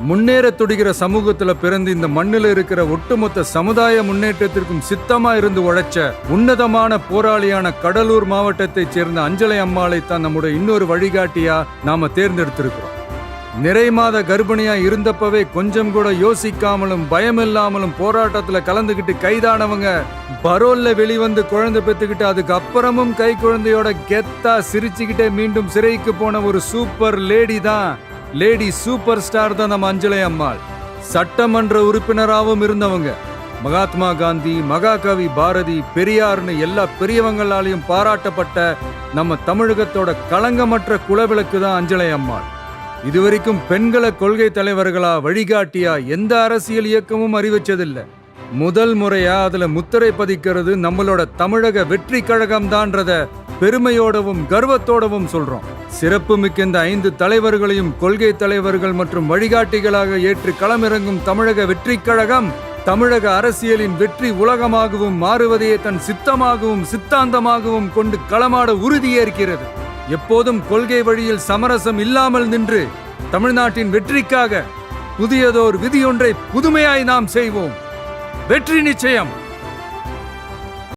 முன்னேற துடிக்கிற சமூகத்துல பிறந்து இந்த மண்ணில் இருக்கிற ஒட்டுமொத்த சமுதாய முன்னேற்றத்திற்கும் சித்தமா இருந்து உழைச்ச உன்னதமான போராளியான கடலூர் மாவட்டத்தை சேர்ந்த அஞ்சலை அம்மாளை தான் நம்முடைய இன்னொரு வழிகாட்டியா நாம தேர்ந்தெடுத்திருக்கிறோம். நிறை மாத கர்ப்பிணியா இருந்தப்பவே கொஞ்சம் கூட யோசிக்காமலும் பயமில்லாமலும் போராட்டத்துல கலந்துகிட்டு கைதானவங்க பரோல்ல வெளிவந்து குழந்தை பெத்துக்கிட்டு அதுக்கு அப்புறமும் கை குழந்தையோட கெத்தா சிரிச்சுக்கிட்டே மீண்டும் சிறைக்கு போன ஒரு சூப்பர் லேடி தான். லேடி சூப்பர் ஸ்டார் தான் நம்ம அஞ்சலை அம்மாள். சட்டமன்ற உறுப்பினராகவும் இருந்தவங்க. மகாத்மா காந்தி மகாகவி பாரதி பெரியார்னு எல்லா பெரியவங்களாலையும் பாராட்டப்பட்ட நம்ம தமிழகத்தோட களங்கமற்ற குலவிளக்கு தான் அஞ்சலை அம்மாள். இதுவரைக்கும் பெண்களை கொள்கை தலைவர்களா வழிகாட்டியா எந்த அரசியல் இயக்கமும் அறிவிச்சதில்லை. முதல் முறையா அதுல முத்திரை பதிக்கிறது நம்மளோட தமிழக வெற்றி கழகம் தான்றத பெருமையோடவும் கர்வத்தோடவும் சொல்றோம். சிறப்பு மிக்க இந்த ஐந்து தலைவர்களையும் கொள்கை தலைவர்கள் மற்றும் வழிகாட்டிகளாக ஏற்று களமிறங்கும் தமிழக வெற்றி கழகம் தமிழக அரசியலின் வெற்றி உலகமாகவும் மாறுவதையே தன் சித்தமாகவும் சித்தாந்தமாகவும் கொண்டு களமாட உறுதியேற்கிறது. எப்போதும் கொள்கை வழியில் சமரசம் இல்லாமல் நின்று தமிழ்நாட்டின் வெற்றிக்காக புதியதோர் விதியொன்றை புதுமையாய் நாம் செய்வோம். வெற்றி நிச்சயம்!